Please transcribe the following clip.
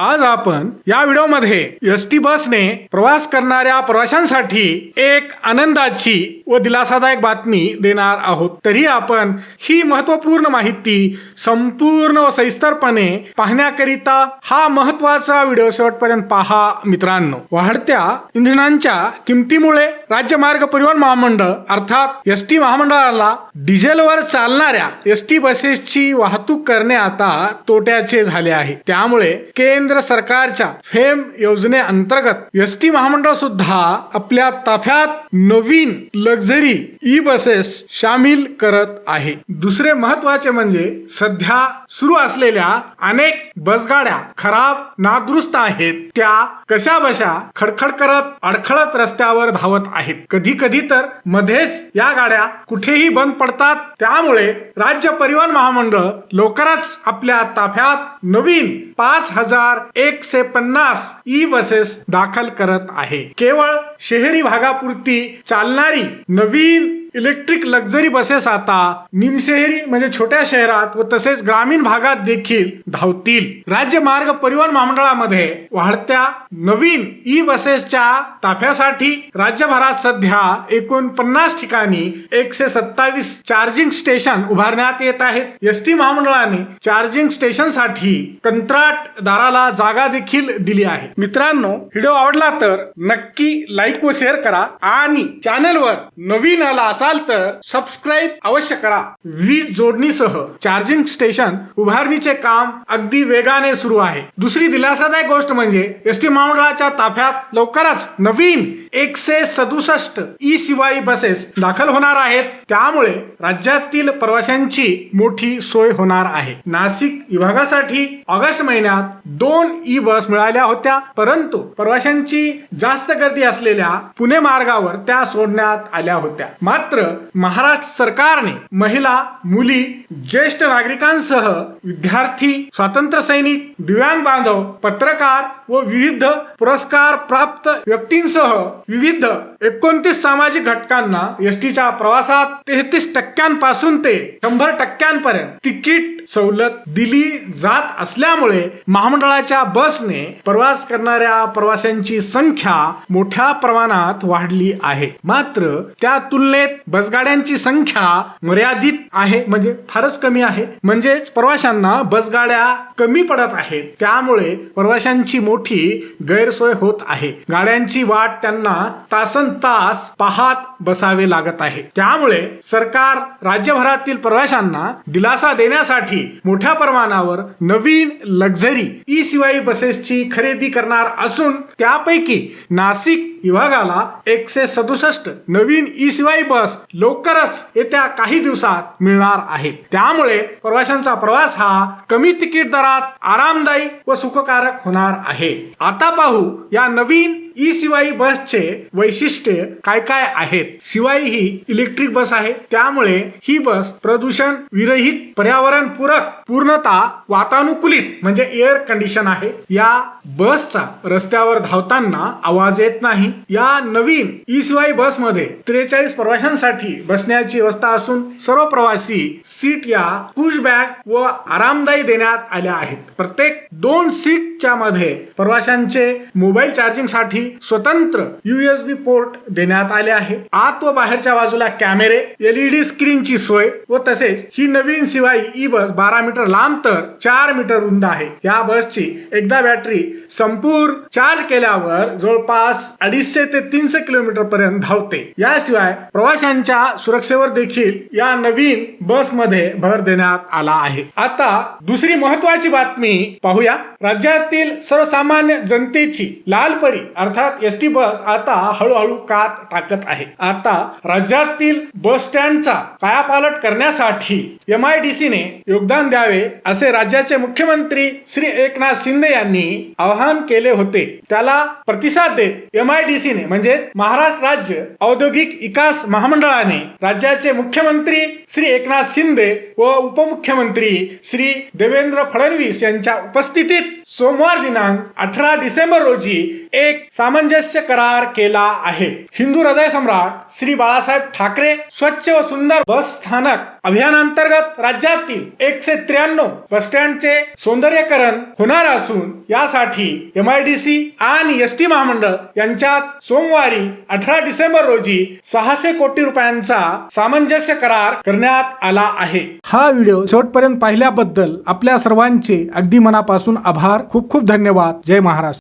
आज आपण या व्हिडिओमध्ये एस टी बसने प्रवास करणाऱ्या प्रवाशांसाठी एक आनंदाची व दिलासादायक बातमी देणार आहोत. तरी आपण ही महत्त्वपूर्ण माहिती संपूर्ण व सविस्तरपणे पाहण्याकरिता हा महत्त्वाचा व्हिडिओ शेवटपर्यंत पहा मित्रांनो. वाढत्या इंधनांच्या किमतीमुळे राज्य मार्ग परिवहन महामंडळ अर्थात एस टी महामंडळाला डिझेलवर चालणाऱ्या एस टी बसेसची वाहतूक करणे आता तोट्याचे झाले आहे. त्यामुळे केंद्र सरकारच्या फेम योजनेअंतर्गत एस टी महामंडळ सुद्धा आपल्या ताफ्यात नवीन लक्झरी ई बसेस सामील करत आहे. दुसरे महत्त्वाचे म्हणजे सध्या सुरू असलेल्या अनेक बसगाड्या खराब नादुरुस्त आहेत. त्या कशा बशा खडखड करत अडखळत रस्त्यावर धावत आहेत. कधी कधी तर मध्येच या गाड्या कुठेही बंद पडतात. त्यामुळे राज्य परिवहन महामंडळ लवकरच आपल्या ताफ्यात नवीन पाच हजार एकशे पन्नास ई बसेस दाखल करत आहे. केवळ शहरी भागापुरती चालणारी नवीन इलेक्ट्रिक लक्झरी बसेस आता निमशहरी म्हणजे छोट्या शहरात व तसेच ग्रामीण भागात देखील धावतील. राज्य मार्ग परिवहन महामंडळामध्ये वाढत्या नवीन ई बसेसच्या ताफ्यासाठी राज्यभरात सध्या एकूण पन्नास ठिकाणी एकशे सत्तावीस चार्जिंग स्टेशन उभारण्यात येत आहेत. एस टी महामंडळाने चार्जिंग स्टेशनसाठी कंत्राटदाराला जागा देखील दिली आहे. मित्रांनो व्हिडिओ आवडला तर नक्की लाईक व शेअर करा आणि चॅनलवर नवीन आला असाल तर सबस्क्राईब अवश्य करा. वीज जोडणीसह चार्जिंग स्टेशन उभारणीचे काम अगदी वेगाने सुरू आहे. दुसरी दिलासादायक गोष्ट म्हणजे एस टी महामंडळाच्या ताफ्यात लवकरच नवीन एकशे सदुसष्ट ई शिवाई बसेस दाखल होणार आहेत. त्यामुळे राज्यातील प्रवाशांची मोठी सोय होणार आहे. नाशिक विभागासाठी ऑगस्ट महिन्यात दोन ई बस मिळाल्या होत्या परंतु प्रवाशांची जास्त गर्दी असलेल्या पुणे मार्गावर त्या सोडण्यात आल्या होत्या. मात्र महाराष्ट्र सरकारने महिला मुली ज्येष्ठ नागरिकांसह विद्यार्थी स्वातंत्र्य सैनिक दिव्यांग बांधव पत्रकार व विविध पुरस्कार प्राप्त व्यक्तींसह विविध एकोणतीस सामाजिक घटकांना एस टीच्या प्रवासात तेहतीस टक्क्यांपासून ते शंभर टक्क्यांपर्यंत तिकीट सवलत दिली जात असल्यामुळे महामंडळाच्या बसने प्रवास करणाऱ्या प्रवाशांची संख्या मोठ्या प्रमाणात वाढली आहे. मात्र त्या तुलनेत बसगाड्यांची संख्या मर्यादित आहे म्हणजे फारच कमी आहे. म्हणजेच प्रवाशांना बसगाड्या कमी पडत आहेत. त्यामुळे प्रवाशांची मोठी गैरसोय होत आहे. गाड्यांची वाट त्यांना तासन तास पाहात बसावे लागत आहे. त्यामुळे सरकार राज्यभरातील प्रवाशांना दिलासा देण्यासाठी मोठ्या प्रमाणावर नवीन लक्झरी ई शिवाई बसेसची खरेदी करणार असून त्यापैकी नाशिक विभागाला एकशे सदुसष्ट नवीन ई शिवाई बस लवकरच येत्या काही दिवसात मिळणार आहे. त्यामुळे प्रवाशांचा प्रवास हा कमी तिकीट दरात आरामदायी व सुखकारक होणार आहे. आता पाहू या नवीन ई शिवाई बसचे वैशिष्ट्य काय काय आहेत. शिवाय ही इलेक्ट्रिक बस आहे. त्यामुळे ही बस प्रदूषण विरहित पर्यावरण पूरक पूर्णता वातानुकूलित म्हणजे एअर कंडिशन आहे. या बसचा रस्त्यावर धावताना आवाज येत नाही. या नवीन ई बस बसमध्ये त्रेचाळीस प्रवाशांसाठी बसण्याची व्यवस्था असून सर्व प्रवासी सीट या पुश बॅग व आरामदायी देण्यात आल्या आहेत. प्रत्येक दोन सीटच्या मध्ये प्रवाशांचे मोबाईल चार्जिंगसाठी स्वतंत्र युएसबी पोर्ट देण्यात आले आहे. आत व बाहेरच्या बाजूला कॅमेरे एलईडी स्क्रीनची सोय व तसेच ही नवीन शिवाय ई बस बारा मीटर लांब तर चार मीटर रुंद आहे. या बसची एकदा बॅटरी संपूर्ण चार्ज केल्यावर जवळपास अडीच अडीचशे ते तीनशे किलोमीटर पर्यंत धावते. याशिवाय प्रवाशांच्या सुरक्षेवर देखील या नवीन बसमध्ये भर देण्यात आला आहे. आता दुसरी महत्वाची बातमी पाहूया. राज्यातील सर्वसामान्य जनतेची लालपरी अर्थात एस टी बस आता हळूहळू कात टाकत आहे. आता राज्यातील बस स्टँडचा कायापालट करण्यासाठी एम आय डी सीने योगदान द्यावे असे राज्याचे मुख्यमंत्री श्री एकनाथ शिंदे यांनी आवाहन केले होते. त्याला प्रतिसाद देत एम आय डीसीने म्हणजेच महाराष्ट्र राज्य औद्योगिक विकास महामंडळाने राज्याचे मुख्यमंत्री श्री एकनाथ शिंदे व उपमुख्यमंत्री श्री देवेंद्र फडणवीस यांच्या उपस्थितीत सोमवार दिनांक अठरा डिसेंबर रोजी एक सामंजस्य करार केला आहे. हिंदू हृदय सम्राट श्री बाळासाहेब ठाकरे स्वच्छ व सुंदर बस स्थानक अभियानांतर्गत राज्यातील एकशे त्र्याण्णव बस स्टँडचे सौंदर्यकरण होणार असून यासाठी एम आय डी सी आणि एस टी महामंडळ यांच्यात सोमवारी अठरा डिसेंबर रोजी सहाशे कोटी रुपयांचा सामंजस्य करार करण्यात आला आहे. हा व्हिडिओ शेवटपर्यंत पाहिल्याबद्दल आपल्या सर्वांचे अगदी मनापासून आभार. खूप खूप धन्यवाद. जय महाराष्ट्र.